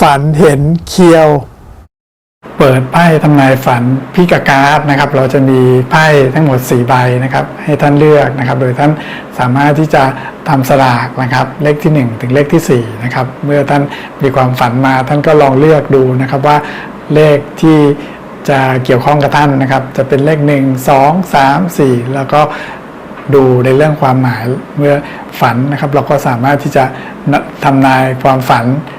ฝันเห็นเคียว เปิดไพ่ทำนายฝันพิกาการ์ดนะครับ เราจะมีไพ่ทั้งหมด 4 ใบนะครับ ให้ท่านเลือกนะครับ โดยท่านสามารถที่จะทำสลากนะครับ เลขที่ 1 ถึงเลขที่ 4 นะครับ เมื่อท่านมีความฝันมาท่านก็ลองเลือกดูนะครับว่าเลขที่จะเกี่ยวข้องกับท่านนะครับ จะเป็นเลข 1 2 3 4 แล้วก็ดูในเรื่องความหมายเมื่อฝันนะครับ เราก็สามารถที่จะทำนายความฝัน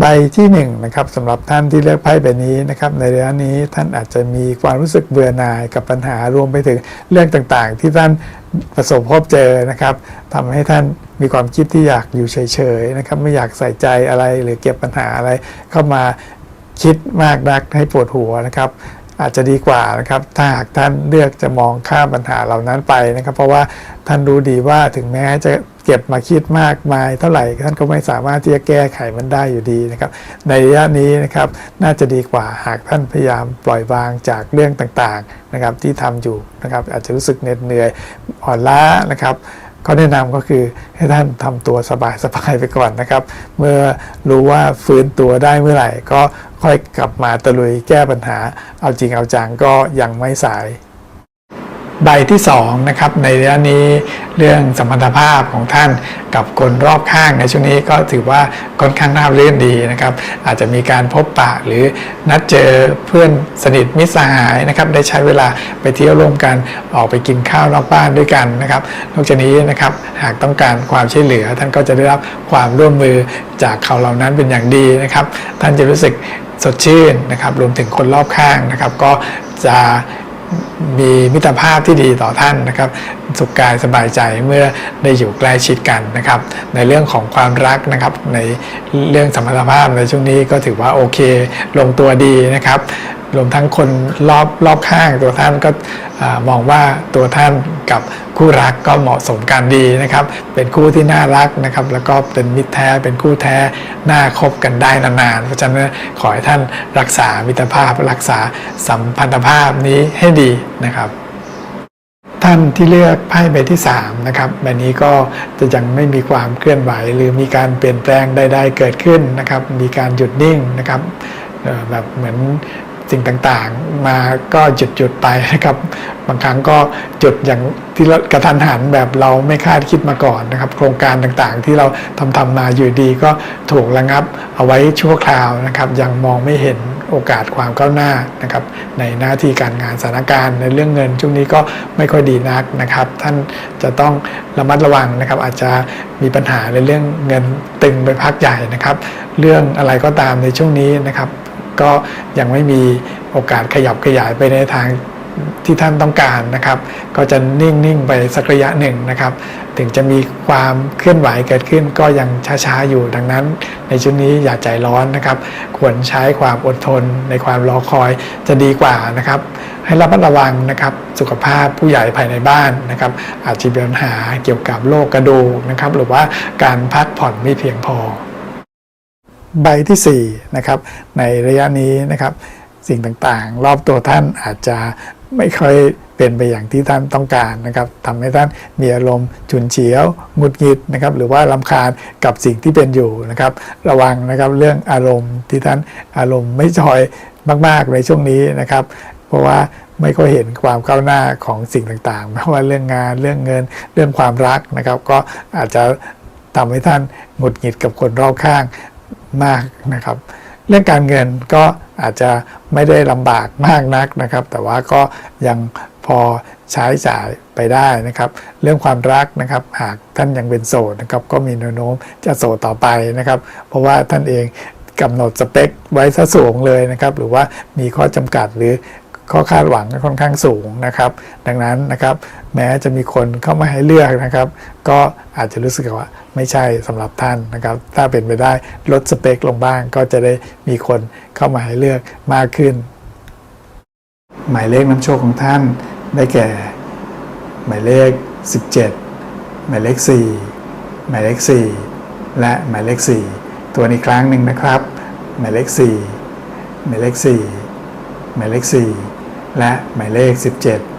ใบที่1นงนะครับสำหรับท่านที่เลือกไพ่ใบนี้นะครับในระยะนี้ท่านอาจจะมีความรู้สึกเบื่อหน่ายกับปัญหารวมไปถึงเรื่องต่างๆ ที่ท่านประสบพบเจอนะครับทำให้ท่านมีความคิดที่อยากอยู่เฉยๆนะครับไม่อยากใส่ใจอะไรหรือเก็บปัญหาอะไรเข้ามาคิดมากนักให้ปวดหัวนะครับ อาจจะดีกว่านะครับถ้าหากท่านเลือกจะมองข้ามปัญหาเหล่านั้นไปนะครับ เพราะว่าท่านรู้ดีว่าถึงแม้จะเก็บมาคิดมากมาย เท่าไหร่ท่านก็ไม่สามารถที่จะแก้ไขมันได้อยู่ดีนะครับ ในระยะนี้นะครับน่าจะดีกว่าหากท่านพยายามปล่อยวางจากเรื่องต่างๆนะครับที่ทำอยู่นะครับอาจจะรู้สึกเหน็ดเหนื่อยอ่อนล้านะครับ ข้อแนะนำก็คือให้ท่านทำตัวสบายๆไปก่อนนะครับ เมื่อรู้ว่าฟื้นตัวได้เมื่อไหร่ ก็ค่อยกลับมาตะลุยแก้ปัญหา เอาจริงเอาจังก็ยังไม่สาย ใบที่2นะครับในเระยะนี้เรื่องสมรรถภาพของท่านกับคนรอบข้างในช่วงนี้ก็ถือว่าค่อนข้างราบรื่นดีนะครับ อาจจะมีการพบปะหรือนัดเจอเพื่อนสนิทมิตรสหายนะครับ ได้ใช้เวลาไปเที่ยวร่วมกันออกไปกินข้าวนอกบ้านด้วยกันนะครับ นอกจากนี้นะครับหากต้องการความช่วยเหลือ ท่านก็จะได้รับความร่วมมือจากเขาเหล่านั้นเป็นอย่างดีนะครับ ท่านจะรู้สึกสดชื่นนะครับ รวมถึงคนรอบข้างนะครับ ก็จะ มีมิตรภาพที่ดีต่อท่านนะครับสุขกายสบายใจเมื่อได้อยู่ใกล้ชิดกันนะครับ ในเรื่องของความรักนะครับ ในเรื่องสมรรถภาพในช่วงนี้ก็ถือว่าโอเค ลงตัวดีนะครับ รวมทั้งคนรอบรอบข้างตัวท่านก็อมองว่าตัวท่านกับคู่รักก็เหมาะสมกันดีนะครับ เป็นคู่ที่น่ารักนะครับ แล้วก็เป็นมิตรแท้เป็นคู่แท้น่าคบกันได้นานๆเพราะฉะนั้นขอให้ท่านรักษามิตรภาพรักษาสัมพันธภาพนี้ให้ดีนะครับท่านที่เลือกไพ่ใบที่3นะครับใบนี้ก็จะยังไม่มีความเคลื่อนไหว หรือมีการเปลี่ยนแปลงใดๆเกิดขึ้นนะครับ มีการหยุดนิ่งนะครับแบบเหมือน สิ่งต่างๆ มาก็หยุดหยุดๆไปนะครับ บางครั้งก็จุดอย่างที่กระทันหันแบบเราไม่คาดคิดมาก่อนนะครับ โครงการต่างๆ ที่เราทำทำมาอยู่ดีก็ถูกระงับเอาไว้ชั่วคราวนะครับ ยังมองไม่เห็นโอกาสความก้าวหน้านะครับ ในหน้าที่การงานสถานการณ์ในเรื่องเงินช่วงนี้ก็ไม่ค่อยดีนักนะครับ ท่านจะต้องระมัดระวังนะครับ อาจจะมีปัญหาในเรื่องเงินตึงไปพักใหญ่นะครับ เรื่องอะไรก็ตามในช่วงนี้นะครับ ก็ยังไม่มีโอกาสขยับขยายไปในทางที่ท่านต้องการนะครับ ก็จะนิ่ง ๆ ไปสักระยะหนึ่งนะครับ ถึงจะมีความเคลื่อนไหวเกิดขึ้นก็ยังช้า ๆ อยู่ดังนั้น ในช่วงนี้อย่าใจร้อนนะครับ ควรใช้ความอดทนในความรอคอยจะดีกว่านะครับ ให้ระมัดระวังนะครับ สุขภาพผู้ใหญ่ภายในบ้านนะครับ อาจจะมีปัญหาเกี่ยวกับโรคกระดูกนะครับ หรือว่าการพักผ่อนไม่เพียงพอ ใบที่4นะครับในระยะนี้นะครับ สิ่งต่างๆ รอบตัวท่านอาจจะไม่ค่อยเป็นไปอย่างที่ท่านต้องการนะครับทำให้ท่านมีอารมณ์ฉุนเฉียวหงุดหงิดนะครับ หรือว่าลำคาญกับสิ่งที่เป็นอยู่นะครับ ระวังนะครับเรื่องอารมณ์ที่ท่านอารมณ์ไม่จอยมาก ๆ ในช่วงนี้นะครับ เพราะว่าไม่ค่อยเห็นความก้าวหน้าของสิ่งต่างๆไม่ว่าเรื่องงานเรื่องเงินเรื่องความรักนะครับ ก็อาจจะทำให้ท่านหงุดหงิดกับคนรอบข้าง มากนะครับ เรื่องการเงินก็อาจจะไม่ได้ลำบากมากนักนะครับ แต่ว่าก็ยังพอใช้จ่ายไปได้นะครับ เรื่องความรักนะครับ หากท่านยังเป็นโสดนะครับ ก็มีแนวโน้มจะโสดต่อไปนะครับ เพราะว่าท่านเองกำหนดสเปคไว้ซะสูงเลยนะครับ หรือว่ามีข้อจำกัดหรือ ข้อคาดหวังค่อนข้างสูงนะครับ ดังนั้นนะครับ แม้จะมีคนเข้ามาให้เลือกนะครับ ก็อาจจะรู้สึกว่าไม่ใช่สำหรับท่านนะครับ ถ้าเป็นไปได้ลดสเปคลงบ้าง ก็จะได้มีคนเข้ามาให้เลือกมากขึ้น หมายเลขน้ำโชคของท่านได้แก่ หมายเลข 17 หมายเลข 4 หมายเลข 4 และหมายเลข 4 ตัวนี้ครั้งหนึ่งนะครับ หมายเลข 4 หมายเลข 4หมายเลข4 และหมายเลข 17